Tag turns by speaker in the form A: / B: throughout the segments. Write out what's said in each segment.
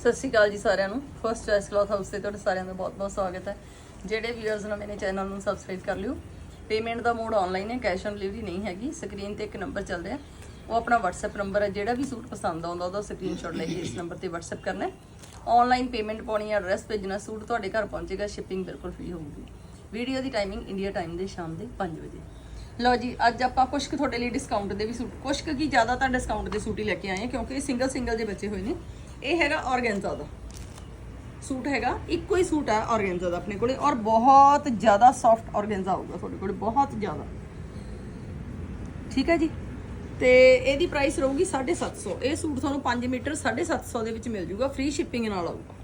A: ਸਤਿ ਸ਼੍ਰੀ ਅਕਾਲ ਜੀ ਸਾਰਿਆਂ ਨੂੰ। ਫਰਸਟ ਚੋਇਸ ਕਲੌਥ ਹਾਊਸ ਤੇ ਤੁਹਾਡਾ ਸਾਰਿਆਂ ਦਾ ਬਹੁਤ-ਬਹੁਤ ਸਵਾਗਤ ਹੈ। ਜਿਹੜੇ ਵੀਅਰਸ ਨਵੇਂ ਮੇਰੇ ਚੈਨਲ ਨੂੰ ਸਬਸਕ੍ਰਾਈਬ ਕਰ ਲਿਓ। ਪੇਮੈਂਟ ਦਾ ਮੋਡ ਆਨਲਾਈਨ ਹੈ ਕੈਸ਼ ਔਨ ਡਿਲੀਵਰੀ ਨਹੀਂ ਹੈਗੀ। ਸਕਰੀਨ ਤੇ ਇੱਕ ਨੰਬਰ ਚੱਲ ਰਿਹਾ। ਉਹ ਆਪਣਾ WhatsApp ਨੰਬਰ ਹੈ, ਜਿਹੜਾ ਵੀ ਸੂਟ ਪਸੰਦ ਆਉਂਦਾ ਉਹਦਾ ਸਕਰੀਨਸ਼ਾਟ ਲੈ ਕੇ ਇਸ ਨੰਬਰ ਤੇ WhatsApp ਕਰਨਾ ਹੈ। ਆਨਲਾਈਨ ਪੇਮੈਂਟ ਪਾਉਣੀ ਹੈ ਐਡਰੈਸ ਭੇਜਣਾ ਸੂਟ ਤੁਹਾਡੇ ਘਰ ਪਹੁੰਚੇਗਾ ਸ਼ਿਪਿੰਗ ਬਿਲਕੁਲ ਫ੍ਰੀ ਹੋਊਗੀ। ਵੀਡੀਓ ਦੀ ਟਾਈਮਿੰਗ ਇੰਡੀਆ ਟਾਈਮ ਦੇ ਸ਼ਾਮ ਦੇ 5 ਵਜੇ। ਲਓ ਜੀ, ਅੱਜ ਆਪਾਂ ਕੁਛ ਕੁ ਤੁਹਾਡੇ ਲਈ ਡਿਸਕਾਊਂਟ ਦੇ ਵੀ ਸੂਟ ਕੁਛ ਕੁ ਕੀ ਜ਼ਿਆਦਾ ਤਾਂ ਡਿਸਕਾਊਂਟ ਦੇ ਸੂਟ ਹੀ ਲੈ ਕੇ ਆਏ ਹਾਂ, ਕਿਉਂਕਿ ਸਿੰਗਲ ਸਿੰਗਲ ਜੇ ਬੱਚੇ ਹੋਏ ਨੇ। ਇਹ ਹੈਗਾ ਔਰਗੈਂਜ਼ਾ ਦਾ। ਸੂਟ ਹੈਗਾ, ਇੱਕੋ ਹੀ ਸੂਟ ਹੈ ਔਰਗੈਂਜ਼ਾ ਦਾ ਆਪਣੇ ਕੋਲੇ ਔਰ ਬਹੁਤ ਜ਼ਿਆਦਾ ਸੌਫਟ ਔਰਗੈਂਜ਼ਾ ਆਊਗਾ ਤੁਹਾਡੇ ਕੋਲੇ, ਬਹੁਤ ਜ਼ਿਆਦਾ। ਠੀਕ ਹੈ ਜੀ? ਤੇ ਇਹਦੀ ਪ੍ਰਾਈਸ ਰਹੂਗੀ 750 ਇਹ ਸੂਟ ਤੁਹਾਨੂੰ 5 ਮੀਟਰ 750 ਦੇ ਵਿੱਚ ਮਿਲ ਜੂਗਾ ਫ੍ਰੀ ਸ਼ਿਪਿੰਗ ਨਾਲ ਆਊਗਾ।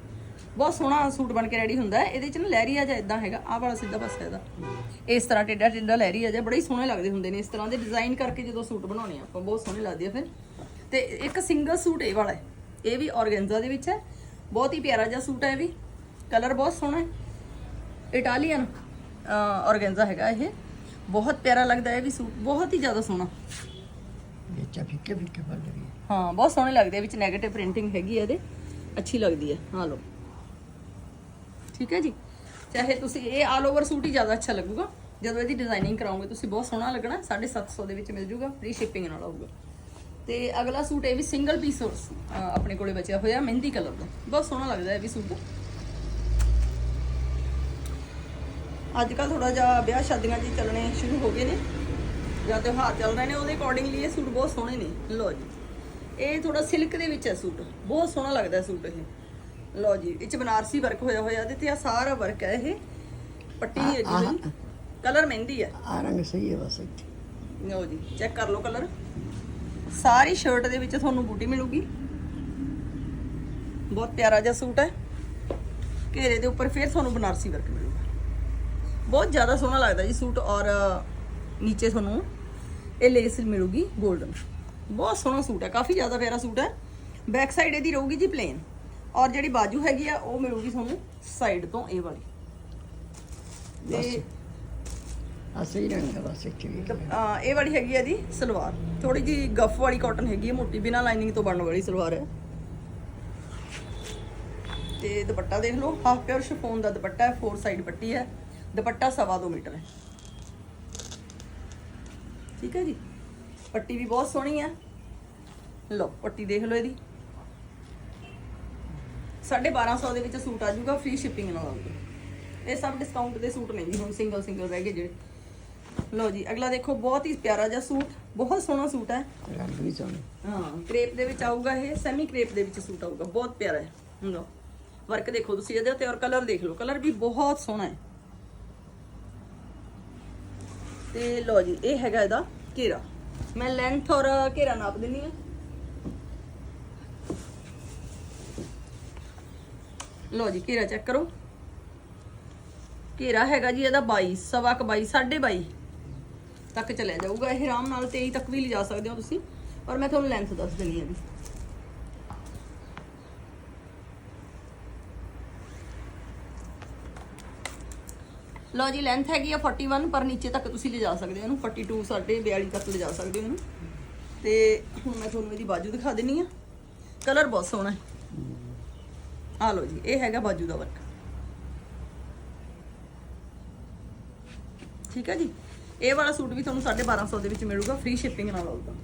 A: ਬਹੁਤ ਸੋਹਣਾ ਸੂਟ ਬਣ ਕੇ ਰੈਡੀ ਹੁੰਦਾ ਹੈ। ਇਹਦੇ ਚ ਨਾ ਲਹਿਰੀਆ ਜਿਹਾ ਇਦਾਂ ਹੈਗਾ, ਆਹ ਵਾਲਾ ਸਿੱਧਾ ਬਸ ਇਹਦਾ। ਇਸ ਤਰ੍ਹਾਂ ਟੇਡਾ ਟੇਡਾ ਲਹਿਰੀਆ ਜਿਹਾ, ਬੜੇ ਹੀ ਸੋਹਣੇ ਲੱਗਦੇ ਹੁੰਦੇ ਨੇ ਇਸ ਤਰ੍ਹਾਂ ਦੇ ਡਿਜ਼ਾਈਨ ਕਰਕੇ ਜਦੋਂ ਸੂਟ ਬਣਾਉਣੇ ਆਪਾਂ, ਬਹੁਤ ਸੋਹਣੇ ਲੱਗਦੇ ਆ ਫਿਰ। ਤੇ ਇੱਕ ਸਿੰਗਲ ਸੂਟ ਇਹ ਵਾਲਾ ਹੈ। ਇਹ ਵੀ ਔਰਗੈਂਜ਼ਾ ਦੇ ਵਿੱਚ ਹੈ। ਬਹੁਤ ਹੀ ਪਿਆਰਾ ਜਿਹਾ ਸੂਟ ਹੈ ਇਹ ਵੀ। ਕਲਰ ਬਹੁਤ ਸੋਹਣਾ ਹੈ। ਇਟਾਲੀਅਨ ਔਰਗੈਂਜ਼ਾ ਹੈਗਾ ਇਹ। ਬਹੁਤ ਪਿਆਰਾ ਲੱਗਦਾ ਹੈ ਇਹ ਵੀ ਸੂਟ। ਬਹੁਤ ਹੀ ਜ਼ਿਆਦਾ ਸੋਹਣਾ।
B: ਵਿੱਚ ਫਿੱਕੇ ਫਿੱਕੇ ਪਾ ਰਹੀ ਹੈ
A: ਹਾਂ ਬਹੁਤ ਸੋਹਣੇ ਲੱਗਦੇ ਵਿੱਚ 네ਗੇਟਿਵ ਪ੍ਰਿੰਟਿੰਗ ਹੈਗੀ ਹੈ ਇਹਦੇ। ਅੱਛੀ ਲੱਗਦੀ ਹੈ। ਹਾਂ ਲਓ। ਠੀਕ ਹੈ ਜੀ। ਚਾਹੇ ਤੁਸੀਂ ਇਹ ਆਲ ਓਵਰ ਸੂਟ ਹੀ ਜ਼ਿਆਦਾ ਅੱਛਾ ਲੱਗੂਗਾ। ਜਦੋਂ ਇਹਦੀ ਡਿਜ਼ਾਈਨਿੰਗ ਕਰਾਉਂਗੇ ਤੁਸੀਂ ਬਹੁਤ ਸੋਹਣਾ ਲੱਗਣਾ। 750 ਦੇ ਵਿੱਚ ਮਿਲ ਜੂਗਾ। ਫ੍ਰੀ ਸ਼ਿਪਿੰਗ ਨਾਲ ਆਊਗਾ। ਤੇ ਅਗਲਾ ਸੂਟ ਇਹ ਵੀ ਸਿੰਗਲ ਪੀਸ ਆਪਣੇ ਕੋਲੇ ਬਚਿਆ ਹੋਇਆ ਮਹਿੰਦੀ ਕਲਰ ਦਾ। ਬਹੁਤ ਸੋਹਣਾ ਲੱਗਦਾ ਇਹ ਵੀ ਸੂਟ। ਅੱਜ ਕੱਲ ਥੋੜਾ ਜਿਹਾ ਵਿਆਹ ਸ਼ਾਦੀਆਂ ਜੀ ਚੱਲਣੇ ਸ਼ੁਰੂ ਹੋ ਗਏ ਨੇ। ਜਾਂ ਤਿਉਹਾਰ ਚੱਲ ਰਹੇ ਨੇ ਉਹਦੇ ਅਕੋਰਡਿੰਗਲੀ ਇਹ ਸੂਟ ਬਹੁਤ ਸੋਹਣੇ ਨੇ। ਲਓ ਜੀ। ਇਹ ਥੋੜਾ ਸਿਲਕ ਦੇ ਵਿੱਚ ਹੈ ਸੂਟ। ਬਹੁਤ ਸੋਹਣਾ ਲੱਗਦਾ ਹੈ ਸੂਟ ਇਹ। ਲਓ ਜੀ ਇਹ ਚ ਬਨਾਰਸੀ ਵਰਕ ਹੋਇਆ ਹੋਇਆ ਤੇ ਆ ਸਾਰਾ ਵਰਕ ਹੈ ਇਹ। ਪੱਟੀ ਹੈ ਜੀ ਕਲਰ ਮਹਿੰਦੀ ਹੈ।
B: ਆ ਰੰਗ ਸਹੀ ਹੈ ਬਸ ਇੱਥੇ।
A: ਲਓ ਜੀ ਚੈੱਕ ਕਰ ਲਓ ਕਲਰ ਸਾਰੀ ਸ਼ਰਟ ਦੇ ਵਿੱਚ ਤੁਹਾਨੂੰ ਬੂਟੀ ਮਿਲੂਗੀ। ਬਹੁਤ ਪਿਆਰਾ ਜਿਹਾ ਸੂਟ ਹੈ। ਘੇਰੇ ਦੇ ਉੱਪਰ ਫਿਰ ਤੁਹਾਨੂੰ ਬਨਾਰਸੀ ਵਰਕ ਮਿਲੂਗਾ। ਬਹੁਤ ਜ਼ਿਆਦਾ ਸੋਹਣਾ ਲੱਗਦਾ ਜੀ ਸੂਟ ਔਰ ਨੀਚੇ ਤੁਹਾਨੂੰ ਇਹ ਲੇਸ ਮਿਲੂਗੀ 골ਡਨ ਬਹੁਤ ਸੋਹਣਾ ਸੂਟ ਹੈ, ਕਾਫੀ ਜ਼ਿਆਦਾ ਪਿਆਰਾ ਸੂਟ ਹੈ। ਬੈਕ ਸਾਈਡ ਇਹਦੀ ਰਹੂਗੀ ਜੀ ਪਲੇਨ ਔਰ ਜਿਹੜੀ ਬਾਜੂ ਹੈਗੀ ਆ, ਉਹ ਮਿਲੂਗੀ ਤੁਹਾਨੂੰ ਸਾਈਡ ਤੋਂ ਇਹ ਵਾਲੀ। ਤੇ
B: ਆ ਰੰਗ ਬਸ ਇੱਥੇ ਵੀ
A: ਆ, ਇਹ ਵਾਲੀ ਹੈਗੀ ਆ ਜੀ ਸਲਵਾਰ। ਥੋੜੀ ਜੀ ਗੱਫ ਵਾਲੀ ਕਾਟਨ ਹੈਗੀ ਹੈ ਮੋਟੀ, ਬਿਨਾ ਲਾਈਨਿੰਗ ਤੋਂ ਬਣਨ ਵਾਲੀ ਸਲਵਾਰ ਹੈ। ਤੇ ਦੁਪੱਟਾ ਦੇਖ ਲਓ ਹਾਫ ਪਿਓਰ ਸ਼ਿਫੋਨ ਦਾ ਦੁਪੱਟਾ ਹੈ ਫੋਰ ਸਾਈਡ ਪੱਟੀ ਹੈ। ਦੁਪੱਟਾ ਸਵਾ ਦੋ ਮੀਟਰ ਹੈ। ਠੀਕ ਹੈ ਜੀ? ਪੱਟੀ ਵੀ ਬਹੁਤ ਸੋਹਣੀ ਹੈ। ਲਓ, ਪੱਟੀ ਦੇਖ ਲਓ ਇਹਦੀ। 1250 ਦੇ ਵਿੱਚ ਸੂਟ ਆ ਜਾਊਗਾ ਫ੍ਰੀ ਸ਼ਿਪਿੰਗ ਨਾਲ ਆਊਗਾ। ਇਹ ਸਭ ਡਿਸਕਾਊਂਟ ਦੇ ਸੂਟ ਨੇ ਜੀ, ਹੁਣ ਸਿੰਗਲ ਸਿੰਗਲ ਰਹਿ ਗਏ ਜਿਹੜੇ। ਲਓ ਜੀ ਅਗਲਾ ਦੇਖੋ ਬਹੁਤ ਹੀ ਪਿਆਰਾ ਜਿਹਾ ਸੂਟ ਬਹੁਤ ਸੋਹਣਾ ਸੂਟ ਹੈ।
B: ਰੰਗ ਵੀ ਸੋਹਣਾ।
A: ਹਾਂ ਕ੍ਰੇਪ ਦੇ ਵਿੱਚ ਆਊਗਾ ਇਹ ਸੈਮੀ ਕ੍ਰੇਪ ਦੇ ਵਿੱਚ ਸੂਟ ਆਊਗਾ ਬਹੁਤ ਪਿਆਰਾ ਹੈ। ਲਓ ਵਰਕ ਦੇਖੋ ਤੁਸੀਂ ਇਹਦੇ ਉੱਤੇ ਔਰ ਕਲਰ ਦੇਖ ਲਓ ਕਲਰ ਵੀ ਬਹੁਤ ਸੋਹਣਾ ਹੈ। ਤੇ ਲਓ ਜੀ ਇਹ ਹੈਗਾ ਇਹਦਾ ਘੇਰਾ। ਮੈਂ ਲੈਂਥ ਔਰ ਘੇਰਾ ਨਾਪ ਦਿੰਨੀ ਆ ਲਓ ਜੀ ਘੇਰਾ ਚੈੱਕ ਕਰੋ। ਘੇਰਾ ਹੈਗਾ ਜੀ ਇਹਦਾ 22 ਸਵਾ ਕ 22 22.5 ਤੱਕ ਚਲਿਆ ਜਾਊਗਾ। ਇਹ ਆਰਾਮ ਨਾਲ 23 ਤੱਕ ਵੀ ਲਿਜਾ ਸਕਦੇ ਹੋ ਤੁਸੀਂ। ਔਰ ਮੈਂ ਤੁਹਾਨੂੰ ਲੈਂਥ ਦੱਸ ਦਿੰਦੀ ਹਾਂ ਜੀ। ਲਓ ਜੀ ਲੈਂਥ ਹੈਗੀ ਆ 41 ਪਰ ਨੀਚੇ ਤੱਕ ਤੁਸੀਂ ਲਿਜਾ ਸਕਦੇ ਹੋ ਇਹਨੂੰ। 42 ਸਾਡੇ 42 ਤੱਕ ਲਿਜਾ ਸਕਦੇ ਹੋ ਇਹਨੂੰ। ਤੇ ਹੁਣ ਮੈਂ ਤੁਹਾਨੂੰ ਇਹਦੀ ਬਾਜੂ ਦਿਖਾ ਦਿੰਨੀ ਆ ਕਲਰ ਬਹੁਤ ਸੋਹਣਾ ਹੈ। ਆ ਲਓ ਜੀ, ਇਹ ਹੈਗਾ ਬਾਜੂ ਦਾ ਵਰਕ ਠੀਕ ਹੈ ਜੀ? ਇਹ ਵਾਲਾ ਸੂਟ ਵੀ ਤੁਹਾਨੂੰ 1250 ਦੇ ਵਿੱਚ ਮਿਲੂਗਾ ਫ੍ਰੀ ਸ਼ਿਪਿੰਗ ਨਾਲ ਆਊਗਾ।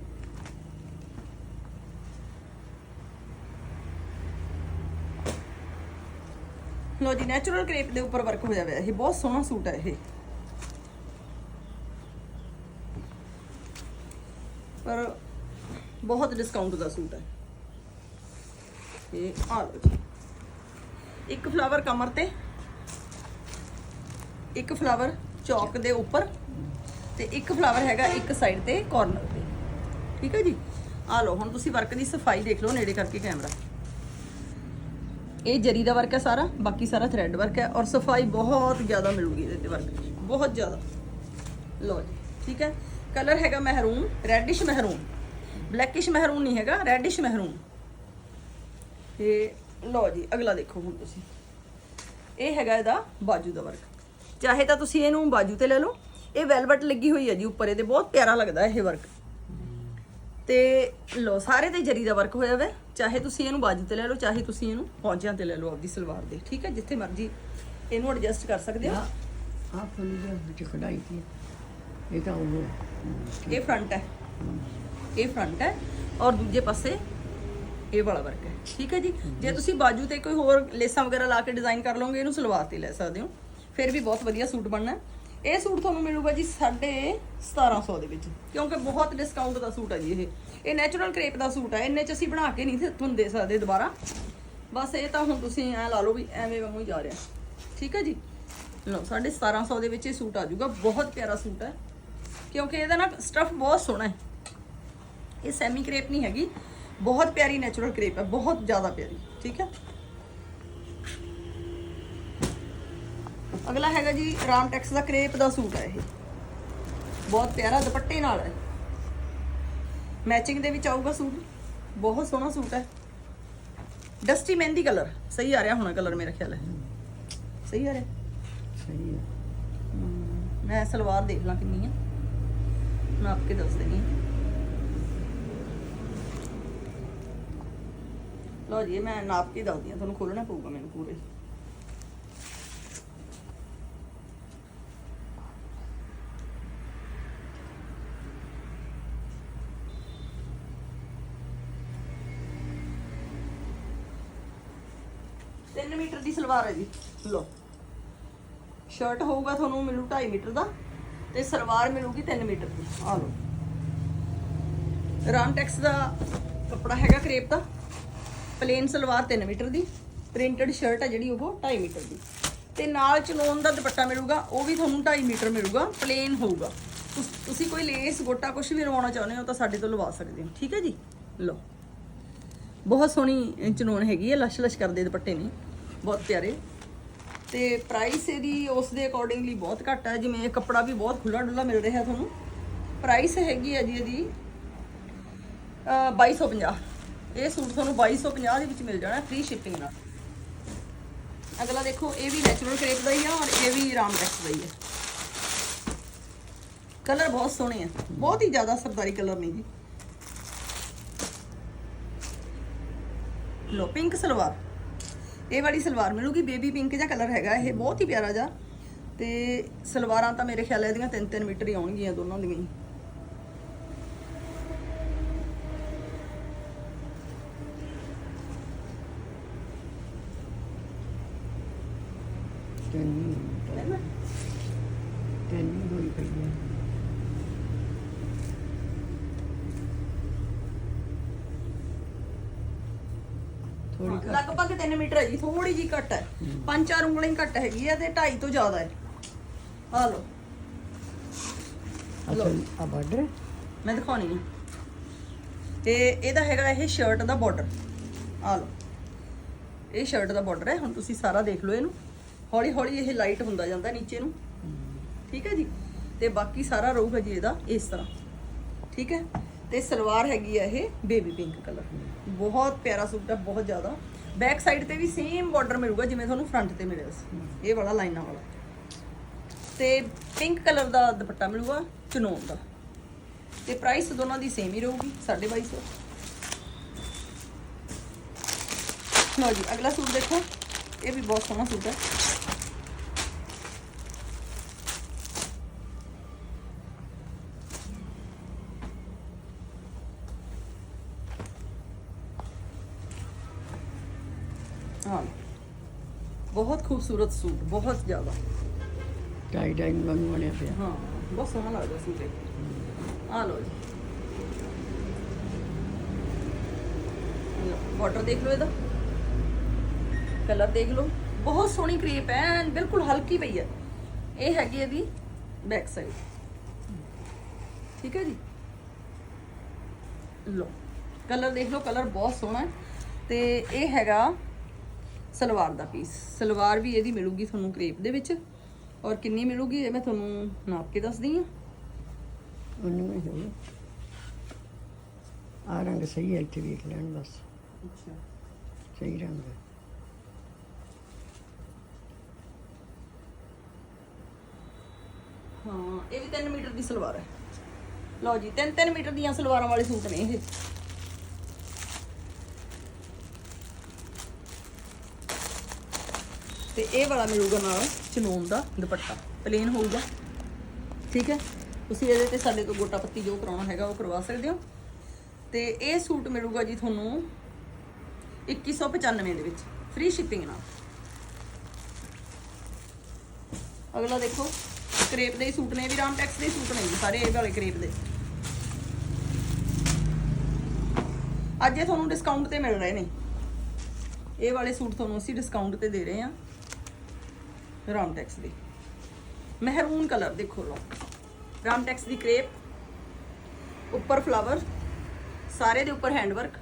A: ਲੋ ਜੀ ਨੈਚੁਰਲ ਕ੍ਰੇਪ ਦੇ ਉੱਪਰ ਵਰਕ ਹੋਇਆ ਹੋਇਆ, ਇਹ ਬਹੁਤ ਸੋਹਣਾ ਸੂਟ ਹੈ ਇਹ। ਪਰ ਬਹੁਤ ਡਿਸਕਾਊਂਟ ਦਾ ਸੂਟ ਹੈ। ਇਹ ਆ ਲਓ ਜੀ। ਇੱਕ ਫਲਾਵਰ ਕਮਰ ਤੇ, ਇੱਕ ਫਲਾਵਰ ਚੌਕ ਦੇ ਉੱਪਰ ਤੇ ਇੱਕ ਫਲਾਵਰ ਹੈਗਾ ਇੱਕ ਸਾਈਡ ਤੇ ਕਾਰਨਰ ਤੇ। ਠੀਕ ਹੈ ਜੀ? ਆ ਲਓ, ਹੁਣ ਤੁਸੀਂ ਵਰਕ ਦੀ ਸਫ਼ਾਈ ਦੇਖ ਲਓ ਨੇੜੇ ਕਰਕੇ ਕੈਮਰਾ ਇਹ ਜਰੀ ਦਾ ਵਰਕ ਹੈ ਸਾਰਾ, ਬਾਕੀ ਸਾਰਾ ਥ੍ਰੈਡ ਵਰਕ ਹੈ ਔਰ ਸਫ਼ਾਈ ਬਹੁਤ ਜ਼ਿਆਦਾ ਮਿਲੂਗੀ ਇਹਦੇ ਤੇ ਵਰਕ ਬਹੁਤ ਜ਼ਿਆਦਾ। ਲਓ ਜੀ, ਠੀਕ ਹੈ? ਕਲਰ ਹੈਗਾ ਮਹਿਰੂਮ ਰੈਡਿਸ਼ ਮਹਿਰੂਮ ਬਲੈਕਿਸ਼ ਮਹਿਰੂਮ ਨਹੀਂ ਹੈਗਾ ਰੈਡਿਸ਼ ਮਹਿਰੂਮ ਤੇ ਲਓ ਜੀ, ਅਗਲਾ ਦੇਖੋ ਹੁਣ ਤੁਸੀਂ। ਇਹ ਹੈਗਾ ਇਹਦਾ ਬਾਜੂ ਦਾ ਵਰਕ ਚਾਹੇ ਤਾਂ ਤੁਸੀਂ ਇਹਨੂੰ ਬਾਜੂ ਤੇ ਲੈ ਲਓ ਇਹ ਵੈਲਵਟ ਲੱਗੀ ਹੋਈ ਹੈ ਜੀ ਉੱਪਰ ਇਹਦੇ ਬਹੁਤ ਪਿਆਰਾ ਲੱਗਦਾ ਇਹ ਵਰਕ ਤੇ ਲੋ ਸਾਰੇ ਤੇ ਜਰੀ ਦਾ ਵਰਕ ਹੋਇਆ ਹੋਇਆ ਹੈ। ਚਾਹੇ ਤੁਸੀਂ ਇਹਨੂੰ ਬਾਜੂ ਤੇ ਲੈ ਲਓ ਚਾਹੇ ਤੁਸੀਂ ਇਹਨੂੰ ਪੌਂਚਿਆਂ ਤੇ ਲੈ ਲਓ ਆਪਦੀ ਸਲਵਾਰ ਦੇ। ਠੀਕ ਹੈ ਜਿੱਥੇ ਮਰਜ਼ੀ ਇਹਨੂੰ ਐਡਜਸਟ ਕਰ ਸਕਦੇ ਹੋ।
B: ਆ ਫੁੱਲ ਦੇ ਵਿੱਚ ਕਢਾਈ ਕੀ। ਇਹ ਤਾਂ ਉਹ
A: ਇਹ ਫਰੰਟ ਹੈ। ਇਹ ਫਰੰਟ ਹੈ। ਔਰ ਦੂਜੇ ਪਾਸੇ ਇਹ ਵਾਲਾ ਵਰਕ ਹੈ। ਠੀਕ ਹੈ ਜੀ? ਜੇ ਤੁਸੀਂ ਬਾਜੂ ਤੇ ਕੋਈ ਹੋਰ ਲੇਸਾਂ ਵਗੈਰਾ ਲਾ ਕੇ ਡਿਜ਼ਾਈਨ ਕਰ ਲਓਗੇ ਇਹਨੂੰ ਸਲਵਾਰ ਤੇ ਲੈ ਸਕਦੇ ਹੋ। ਫਿਰ ਵੀ ਬਹੁਤ ਵਧੀਆ ਸੂਟ ਬਣਨਾ ਹੈ। ਇਹ ਸੂਟ ਤੁਹਾਨੂੰ ਮਿਲੂਗਾ ਜੀ 1750 ਦੇ ਵਿੱਚ। ਕਿਉਂਕਿ ਬਹੁਤ ਡਿਸਕਾਊਂਟ ਦਾ ਸੂਟ ਹੈ ਜੀ ਇਹ। ਇਹ ਨੈਚੁਰਲ ਕ੍ਰੇਪ ਦਾ ਸੂਟ ਹੈ ਇੰਨੇ ਚ ਅਸੀਂ ਬਣਾ ਕੇ ਨਹੀਂ ਤੁਹਾਨੂੰ ਦੇ ਸਕਦੇ ਦੁਬਾਰਾ। ਬਸ ਇਹ ਤਾਂ ਹੁਣ ਤੁਸੀਂ ਐ ਲਾ ਲਓ ਵੀ ਐਵੇਂ ਵਾਂਗੂ ਹੀ ਜਾ ਰਿਹਾ। ਠੀਕ ਹੈ ਜੀ? ਲਓ 1750 ਦੇ ਵਿੱਚ ਇਹ ਸੂਟ ਆ ਜਾਊਗਾ। ਬਹੁਤ ਪਿਆਰਾ ਸੂਟ ਹੈ ਕਿਉਂਕਿ ਇਹਦਾ ਨਾ ਸਟਫ ਬਹੁਤ ਸੋਹਣਾ ਹੈ। ਇਹ ਸੈਮੀ ਕ੍ਰੇਪ ਨਹੀਂ ਹੈਗੀ। ਬਹੁਤ ਪਿਆਰੀ ਨੈਚੁਰਲ ਕ੍ਰੇਪ ਹੈ ਬਹੁਤ ਜ਼ਿਆਦਾ ਪਿਆਰੀ। ਠੀਕ ਹੈ ਅਗਲਾ ਹੈਗਾ ਜੀ ਰਾਮਟੈਕਸ ਦਾ ਕ੍ਰੇਪ ਦਾ ਸੂਟ ਹੈ ਇਹ। ਬਹੁਤ ਪਿਆਰਾ ਦੁਪੱਟੇ ਨਾਲ ਹੈ। ਮੈਚਿੰਗ ਦੇ ਵਿੱਚ ਆਊਗਾ ਸੂਟ। ਬਹੁਤ ਸੋਹਣਾ ਸੂਟ ਹੈ। ਡਸਟੀ ਮਹਿੰਦੀ ਕਲਰ ਸਹੀ ਆ ਰਿਹਾ ਹੋਣਾ ਕਲਰ ਮੇਰਾ ਖਿਆਲ ਹੈ ਸਹੀ ਆ ਰਿਹਾ।
B: ਸਹੀ ਹੈ।
A: ਮੈਂ ਸਲਵਾਰ ਦੇਖ ਲਾਂ ਕਿੰਨੀ ਆ। ਨਾਪ ਕੇ ਦੱਸ ਦੇਣੀ। ਲਓ ਜੀ ਮੈਂ ਨਾਪ ਕੇ ਦੱਸਦੀ ਆ ਤੁਹਾਨੂੰ ਖੋਲਣਾ ਪਊਗਾ ਮੈਨੂੰ ਪੂਰੇ। ਤਿੰਨ ਮੀਟਰ ਦੀ ਸਲਵਾਰ ਹੈ ਜੀ। ਲਓ। ਸ਼ਰਟ ਹੋਊਗਾ ਤੁਹਾਨੂੰ, ਮਿਲੂ 2.5 ਮੀਟਰ ਦਾ। ਤੇ ਸਲਵਾਰ ਮਿਲੂਗੀ 3 ਮੀਟਰ ਦੀ। ਆ ਲਓ। ਰਾਮਟੈਕਸ ਦਾ ਕੱਪੜਾ ਹੈਗਾ ਕ੍ਰੇਪ ਦਾ। ਪਲੇਨ ਸਲਵਾਰ 3 ਮੀਟਰ ਦੀ। ਪ੍ਰਿੰਟਡ ਸ਼ਰਟ ਹੈ ਜਿਹੜੀ ਉਹ 2.5 ਮੀਟਰ ਦੀ। ਤੇ ਨਾਲ ਚਲੋਨ ਦਾ ਦੁਪੱਟਾ ਮਿਲੂਗਾ, ਉਹ ਵੀ ਤੁਹਾਨੂੰ 2.5 ਮੀਟਰ ਮਿਲੂਗਾ। ਪਲੇਨ ਹੋਊਗਾ। ਤੁਸੀਂ ਕੋਈ ਲੇਸ ਗੋਟਾ ਕੁਝ ਵੀ ਲਵਾਉਣਾ ਚਾਹੁੰਦੇ ਹੋ ਤਾਂ ਸਾਡੇ ਤੋਂ ਲਵਾ ਸਕਦੇ ਹੋ। ਠੀਕ ਹੈ ਜੀ? ਲਓ। ਬਹੁਤ ਸੋਹਣੀ ਚਨੋਨ ਹੈਗੀ ਹੈ ਲਸ਼ ਲਸ਼ ਕਰਦੇ ਦੁਪੱਟੇ ਨੇ, ਬਹੁਤ ਪਿਆਰੇ। ਤੇ ਪ੍ਰਾਈਸ ਇਹਦੀ ਉਸ ਦੇ ਅਕੋਰਡਿੰਗਲੀ ਬਹੁਤ ਘੱਟ ਹੈ, ਜਿਵੇਂ ਇਹ ਕੱਪੜਾ ਵੀ ਬਹੁਤ ਖੁੱਲਾ ਡੁੱਲਾ ਮਿਲ ਰਿਹਾ ਤੁਹਾਨੂੰ। ਪ੍ਰਾਈਸ ਹੈਗੀ ਹੈ ਜੀ ਇਹਦੀ, ਅਹ 2250 ਇਹ ਸੂਟ ਤੁਹਾਨੂੰ 2250 ਦੇ ਵਿੱਚ ਮਿਲ ਜਾਣਾ ਫ੍ਰੀ ਸ਼ਿਪਿੰਗ ਨਾਲ। ਅਗਲਾ ਦੇਖੋ, ਇਹ ਵੀ ਨੈਚੁਰਲ ਕ੍ਰੇਪ ਦਾ ਹੀ ਆ ਔਰ ਇਹ ਵੀ ਰਾਮਟੈਕਸ ਦਾ ਹੀ ਹੈ ਕਲਰ ਬਹੁਤ ਸੋਹਣੇ ਆ, ਬਹੁਤ ਹੀ ਜ਼ਿਆਦਾ ਸਰਦਾਰੀ ਕਲਰ ਨੇ ਜੀ। ਲੋ ਪਿੰਕ ਸਲਵਾਰ। ਇਹ ਵਾਲੀ ਸਲਵਾਰ ਮਿਲੂਗੀ ਬੇਬੀ ਪਿੰਕ ਜਿਹਾ ਕਲਰ ਹੈਗਾ ਇਹ ਬਹੁਤ ਹੀ ਪਿਆਰਾ ਜਿਹਾ। ਤੇ ਸਲਵਾਰਾਂ ਤਾਂ ਮੇਰੇ ਖਿਆਲ ਇਹਦੀਆਂ 3-3 ਮੀਟਰ ਹੀ ਆਉਣਗੀਆਂ ਦੋਨਾਂ ਦੀਆਂ ਹੀ।
B: ਤੈਨੂੰ ਤੈਨੂੰ? ਹੋਈ ਪਈ ਹੈ
A: ਲਗਭਗ 3 ਮੀਟਰ ਹੈ ਜੀ ਥੋੜੀ ਜੀ ਘੱਟ ਹੈ। ਪੰਜ ਚਾਰ ਉਂਗਲਾਂ ਹੀ ਘੱਟ ਹੈਗੀ ਹੈ ਤੇ 2.5 ਤੋਂ ਜ਼ਿਆਦਾ ਹੈ। ਆ ਲਓ।
B: ਅੱਛਾ ਆ ਬਾਰਡਰ
A: ਮੈਂ ਦਿਖਾਉਣੀ ਹੈ ਤੇ ਇਹਦਾ ਹੈਗਾ ਇਹ ਸ਼ਰਟ ਦਾ ਬਾਰਡਰ ਆ ਲਓ। ਇਹ ਸ਼ਰਟ ਦਾ ਬਾਰਡਰ ਹੈ ਹੁਣ ਤੁਸੀਂ ਸਾਰਾ ਦੇਖ ਲਓ ਇਹਨੂੰ। ਹੌਲੀ ਹੌਲੀ ਇਹ ਲਾਈਟ ਹੁੰਦਾ ਜਾਂਦਾ ਨੀਚੇ ਨੂੰ। ਠੀਕ ਹੈ ਜੀ? ਤੇ ਬਾਕੀ ਸਾਰਾ ਰਹੂਗਾ ਜੀ ਇਹਦਾ ਇਸ ਤਰ੍ਹਾਂ। ਠੀਕ ਹੈ? ਤੇ ਸਲਵਾਰ ਹੈਗੀ ਆ ਇਹ ਬੇਬੀ ਪਿੰਕ ਕਲਰ ਬਹੁਤ ਪਿਆਰਾ ਸੂਟ ਹੈ ਬਹੁਤ ਜ਼ਿਆਦਾ। ਬੈਕ ਸਾਈਡ ਤੇ ਵੀ ਸੇਮ ਬਾਰਡਰ ਮਿਲੂਗਾ ਜਿਵੇਂ ਤੁਹਾਨੂੰ ਫਰੰਟ ਤੇ ਮਿਲਿਆ ਸੀ। ਇਹ ਵਾਲਾ, ਲਾਈਨਾਂ ਵਾਲਾ। ਤੇ ਪਿੰਕ ਕਲਰ ਦਾ ਦੁਪੱਟਾ ਮਿਲੂਗਾ ਚਨੋਨ ਦਾ। ਤੇ ਪ੍ਰਾਈਸ ਦੋਨਾਂ ਦੀ ਸੇਮ ਹੀ ਰਹੂਗੀ 2250 ਲਓ ਜੀ, ਅਗਲਾ ਸੂਟ ਦੇਖੋ। ਇਹ ਵੀ ਬਹੁਤ ਸੋਹਣਾ ਸੂਟ ਹੈ ਬਹੁਤ ਖੂਬਸੂਰਤ ਸੂਟ ਬਹੁਤ ਜ਼ਿਆਦਾ।
B: ਟਾਈ ਟਾਈ ਵਾਂਗੂ ਬਣਿਆ ਪਿਆ।
A: ਹਾਂ ਬਹੁਤ ਸੋਹਣਾ ਲੱਗਦਾ ਸੂਟ ਇਹ ਆ ਲਓ ਜੀ। ਬਾਰਡਰ ਦੇਖ ਲਓ ਇਹਦਾ। ਕਲਰ ਦੇਖ ਲਓ। ਬਹੁਤ ਸੋਹਣੀ ਕ੍ਰੇਪ ਹੈ ਐਨ ਬਿਲਕੁਲ ਹਲਕੀ ਪਈ ਹੈ ਇਹ ਹੈਗੀ ਇਹਦੀ ਬੈਕ ਸਾਈਡ ਠੀਕ ਹੈ ਜੀ? ਲਓ। ਕਲਰ ਦੇਖ ਲਓ ਕਲਰ ਬਹੁਤ ਸੋਹਣਾ ਹੈ ਤੇ ਇਹ ਹੈਗਾ ਸਲਵਾਰ ਦਾ ਪੀਸ ਸਲਵਾਰ ਵੀ ਇਹਦੀ ਮਿਲੂਗੀ ਤੁਹਾਨੂੰ ਕ੍ਰੇਪ ਦੇ ਵਿੱਚ। ਔਰ ਕਿੰਨੀ ਮਿਲੂਗੀ ਇਹ ਮੈਂ ਤੁਹਾਨੂੰ ਨਾਪ ਕੇ ਦੱਸਦੀ ਹਾਂ।
B: ਉਹਨੂੰ ਹੀ ਹੋਵੇ ਆ ਰੰਗ ਸਹੀ ਹੈ ਇੱਥੇ ਵੇਖ ਲੈਣ ਬਸ।
A: ਅੱਛਾ।
B: ਸਹੀ ਰੰਗ ਹੈ।
A: ਹਾਂ ਇਹ ਵੀ 3 ਮੀਟਰ ਦੀ ਸਲਵਾਰ ਹੈ। ਲਓ ਜੀ 3-3 ਮੀਟਰ ਦੀਆਂ ਸਲਵਾਰਾਂ ਵਾਲੇ ਸੂਟ ਨੇ ਇਹ। ਤੇ ਇਹ ਵਾਲਾ ਮਿਲੂਗਾ ਨਾਲ ਚਨੋਨ ਦਾ ਦੁਪੱਟਾ। ਪਲੇਨ ਹੋਊਗਾ। ਠੀਕ ਹੈ? ਤੁਸੀਂ ਇਹਦੇ ਤੇ ਸਾਡੇ ਤੋਂ ਗੋਟਾ ਪੱਤੀ ਜੋ ਕਰਾਉਣਾ ਹੈਗਾ ਉਹ ਕਰਵਾ ਸਕਦੇ ਹੋ। ਤੇ ਇਹ ਸੂਟ ਮਿਲੂਗਾ ਜੀ ਤੁਹਾਨੂੰ 2195 ਦੇ ਵਿੱਚ। ਫ੍ਰੀ ਸ਼ਿਪਿੰਗ ਨਾਲ। ਅਗਲਾ ਦੇਖੋ, ਕਰੇਪ ਦੇ ਸੂਟ ਨੇ ਵੀ ਰਾਮ ਟੈਕਸ ਦੇ ਸੂਟ ਨੇ ਜੀ, ਸਾਰੇ ਇਹ ਵਾਲੇ ਕਰੇਪ ਦੇ। ਅੱਜ ਇਹ ਤੁਹਾਨੂੰ ਡਿਸਕਾਊਂਟ ਤੇ ਮਿਲ ਰਹੇ ਨੇ। ਇਹ ਵਾਲੇ ਸੂਟ ਤੁਹਾਨੂੰ ਅਸੀਂ ਡਿਸਕਾਊਂਟ ਤੇ ਦੇ ਰਹੇ ਹਾਂ। ਰਾਮਟੈਕਸ ਦੇ ਮਹਿਰੂਨ ਕਲਰ ਦੇਖੋ ਲੋ ਰਾਮਟੈਕਸ ਦੀ ਕਰੇਪ ਉੱਪਰ ਫਲਾਵਰ ਸਾਰੇ ਦੇ ਉੱਪਰ ਹੈਂਡ ਵਰਕ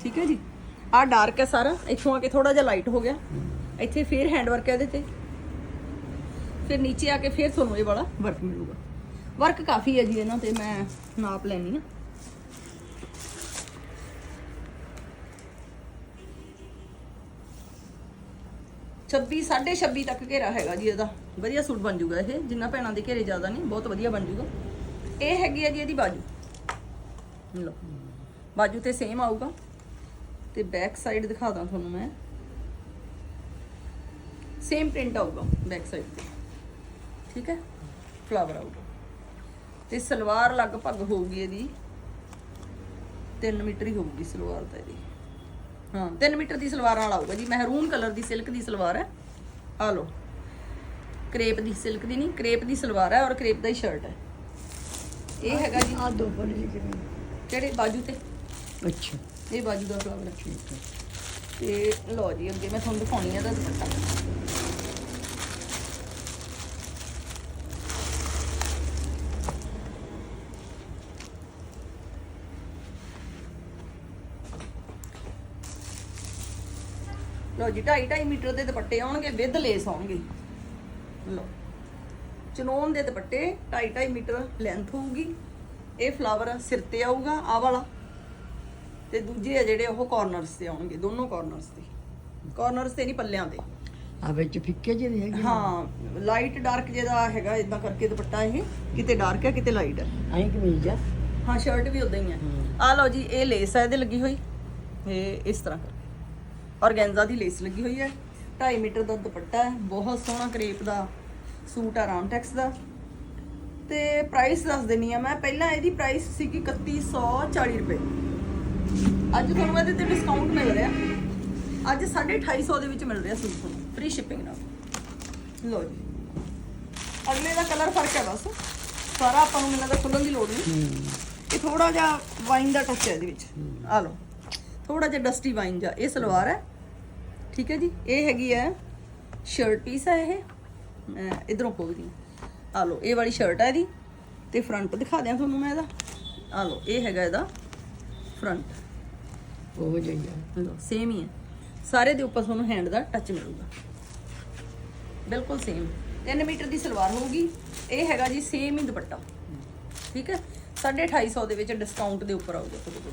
A: ਠੀਕ ਹੈ ਜੀ ਆ ਡਾਰਕ ਹੈ ਸਾਰਾ ਇੱਥੋਂ ਆ ਕੇ ਥੋੜਾ ਜਿਹਾ ਲਾਈਟ ਹੋ ਗਿਆ ਇੱਥੇ ਫੇਰ ਹੈਂਡ ਵਰਕ ਹੈ ਇਹਦੇ ਤੇ ਫਿਰ ਨੀਚੇ ਆ ਕੇ ਫੇਰ ਤੁਹਾਨੂੰ ਇਹ ਵਾਲਾ ਵਰਕ ਮਿਲੂਗਾ ਵਰਕ ਕਾਫੀ ਹੈ ਜੀ ਇਹਨਾਂ ਤੇ ਮੈਂ ਨਾਪ ਲੈਣੀ ਆ ਛੱਬੀ 26 ਤੱਕ ਘੇਰਾ ਹੈਗਾ ਜੀ ਇਹਦਾ। ਵਧੀਆ ਸੂਟ ਬਣ ਜੂਗਾ ਇਹ। ਜਿੰਨਾ ਭੈਣਾਂ ਦੇ ਘੇਰੇ ਜ਼ਿਆਦਾ ਨਹੀਂ, ਬਹੁਤ ਵਧੀਆ ਬਣ ਜੂਗਾ। ਇਹ ਹੈਗੀ ਹੈ ਜੀ ਇਹਦੀ ਬਾਜੂ। ਲਓ। ਬਾਜੂ ਤੇ ਸੇਮ ਆਊਗਾ। ਤੇ ਬੈਕ ਸਾਈਡ ਦਿਖਾ ਦਾਂ ਤੁਹਾਨੂੰ ਮੈਂ। ਸੇਮ ਪ੍ਰਿੰਟ ਆਊਗਾ ਬੈਕ ਸਾਈਡ ਤੇ। ਠੀਕ ਹੈ? ਫਲਾਵਰ ਆਊਗਾ। ਤੇ ਸਲਵਾਰ ਲਗਭਗ ਹੋਊਗੀ ਇਹਦੀ। 3 ਮੀਟਰ ਹੀ ਹੋਊਗੀ ਸਲਵਾਰ ਤਾਂ ਇਹਦੀ। ਹਾਂ 3 ਮੀਟਰ ਦੀ ਸਲਵਾਰ ਨਾਲ ਆਊਗਾ ਜੀ। ਮਹਿਰੂਨ ਕਲਰ ਦੀ ਸਿਲਕ ਦੀ ਸਲਵਾਰ ਹੈ। ਆ ਲਓ। ਕਰੇਪ ਦੀ ਸਿਲਕ ਦੀ ਨਹੀਂ ਕਰੇਪ ਦੀ ਸਲਵਾਰ ਹੈ ਔਰ ਕਰੇਪ ਦਾ ਹੀ ਸ਼ਰਟ ਹੈ। ਇਹ ਹੈਗਾ ਜੀ।
B: ਆ ਦੋ ਬੜੇ ਜਿਹੇ
A: ਕਿਹੜੇ? ਬਾਜੂ ਤੇ।
B: ਅੱਛਾ।
A: ਇਹ ਬਾਜੂ ਦਾ ਫਲਾਵਰ
B: ਠੀਕ ਹੈ।
A: ਤੇ ਲਓ ਜੀ ਅੱਗੇ ਮੈਂ ਤੁਹਾਨੂੰ ਦਿਖਾਉਣੀ ਹੈ ਇਹਦਾ ਦੁਪੱਟਾ। ਲਓ ਜੀ 2.5 2.5 ਮੀਟਰ ਦੇ ਦੁਪੱਟੇ ਆਉਣਗੇ ਵਿਦ ਲੇਸ ਆਉਣਗੇ। ਲਓ ਚਨੋਨ ਦੇ ਦੁਪੱਟੇ 2.5 2.5 ਮੀਟਰ ਲੈਂਥ ਹੋਊਗੀ। ਇਹ ਫਲਾਵਰ ਸਿਰ ਤੇ ਆਊਗਾ ਆ ਵਾਲਾ। ਤੇ ਦੂਜੇ ਆ ਜਿਹੜੇ ਉਹ ਕਾਰਨਰਸ ਤੇ ਆਉਣਗੇ ਦੋਨੋਂ ਕਾਰਨਰਸ ਤੇ। ਕਾਰਨਰਸ ਤੇ ਨਹੀਂ ਪੱਲਿਆਂ ਤੇ।
B: ਆ ਵਿੱਚ ਫਿੱਕੇ ਜਿਹੇ ਵੀ ਹੈਗੇ
A: ਹਾਂ ਲਾਈਟ ਡਾਰਕ ਜਿਹਦਾ ਹੈਗਾ ਇਦਾਂ ਕਰਕੇ ਦੁਪੱਟਾ ਇਹ। ਕਿਤੇ ਡਾਰਕ ਹੈ ਕਿਤੇ ਲਾਈਟ ਹੈ
B: ਐਂ ਕਮੀਜ਼ ਆ?
A: ਹਾਂ ਸ਼ਰਟ ਵੀ ਉਦਾਂ ਹੀ ਹੈ। ਆ ਲਓ ਜੀ ਇਹ ਲੇਸ ਹੈ ਇਹਦੇ ਲੱਗੀ ਹੋਈ। ਇਹ ਇਸ ਤਰ੍ਹਾਂ ਕਰਕੇ ਔਰਗੈਂਜ਼ਾ ਦੀ ਲੇਸ ਲੱਗੀ ਹੋਈ ਹੈ। 2.5 ਮੀਟਰ ਦਾ ਦੁਪੱਟਾ ਹੈ ਬਹੁਤ ਸੋਹਣਾ ਕਰੇਪ ਦਾ ਸੂਟ ਆ ਰਾਮਟੈਕਸ ਦਾ। ਤੇ ਪ੍ਰਾਈਸ ਦੱਸ ਦਿੰਨੀ ਆ ਮੈਂ ਪਹਿਲਾਂ ਇਹਦੀ ਪ੍ਰਾਈਸ ਸੀਗੀ 3140 ਰੁਪਏ। ਅੱਜ ਤੁਹਾਨੂੰ ਇਹਦੇ ਤੇ ਡਿਸਕਾਊਂਟ ਮਿਲ ਰਿਹਾ। ਅੱਜ 250 ਦੇ ਵਿੱਚ ਮਿਲ ਰਿਹਾ ਸੂਟ ਤੁਹਾਨੂੰ ਫ੍ਰੀ ਸ਼ਿਪਿੰਗ ਨਾਲ। ਲਓ ਜੀ। ਅਗਲੇ ਦਾ ਕਲਰ ਫ਼ਰਕ ਹੈ ਬਸ। ਸਾਰਾ ਆਪਾਂ ਨੂੰ ਇਹਨਾਂ ਦਾ ਖੁੱਲਣ ਦੀ ਲੋੜ ਨਹੀਂ। ਇਹ ਥੋੜਾ ਜਿਹਾ ਵਾਈਨ ਦਾ ਟੱਚ ਹੈ ਇਹਦੇ ਵਿੱਚ। ਆ ਲਓ। ਥੋੜਾ ਜਿਹਾ ਡਸਟੀ ਵਾਈਨ ਜਾ ਇਹ ਸਲਵਾਰ ਹੈ। ਠੀਕ ਹੈ ਜੀ। ਇਹ ਹੈਗੀ ਹੈ ਸ਼ਰਟ ਪੀਸ ਹੈ ਇਹ। ਮੈਂ ਇਧਰੋਂ ਖੋਲਦੀ ਆ ਲਓ ਇਹ ਵਾਲੀ ਸ਼ਰਟ ਹੈ ਇਹਦੀ। ਤੇ ਫਰੰਟ ਦਿਖਾ ਦਿਆਂ ਤੁਹਾਨੂੰ ਮੈਂ ਇਹਦਾ। ਆ ਲਓ ਇਹ ਹੈਗਾ ਇਹਦਾ ਫਰੰਟ
B: ਉਹ ਜਿਹੀ ਆ
A: ਲਓ ਸੇਮ ਹੀ ਹੈ। ਸਾਰੇ ਦੇ ਉੱਪਰ ਤੁਹਾਨੂੰ ਹੈਂਡ ਦਾ ਟੱਚ ਮਿਲੂਗਾ। ਬਿਲਕੁਲ ਸੇਮ 3 ਮੀਟਰ ਦੀ ਸਲਵਾਰ ਹੋਊਗੀ। ਇਹ ਹੈਗਾ ਜੀ ਸੇਮ ਹੀ ਦੁਪੱਟਾ। ਠੀਕ ਹੈ। 250 ਦੇ ਵਿੱਚ ਡਿਸਕਾਊਂਟ ਦੇ ਉੱਪਰ ਆਊਗਾ ਤੁਹਾਡੇ ਕੋਲ।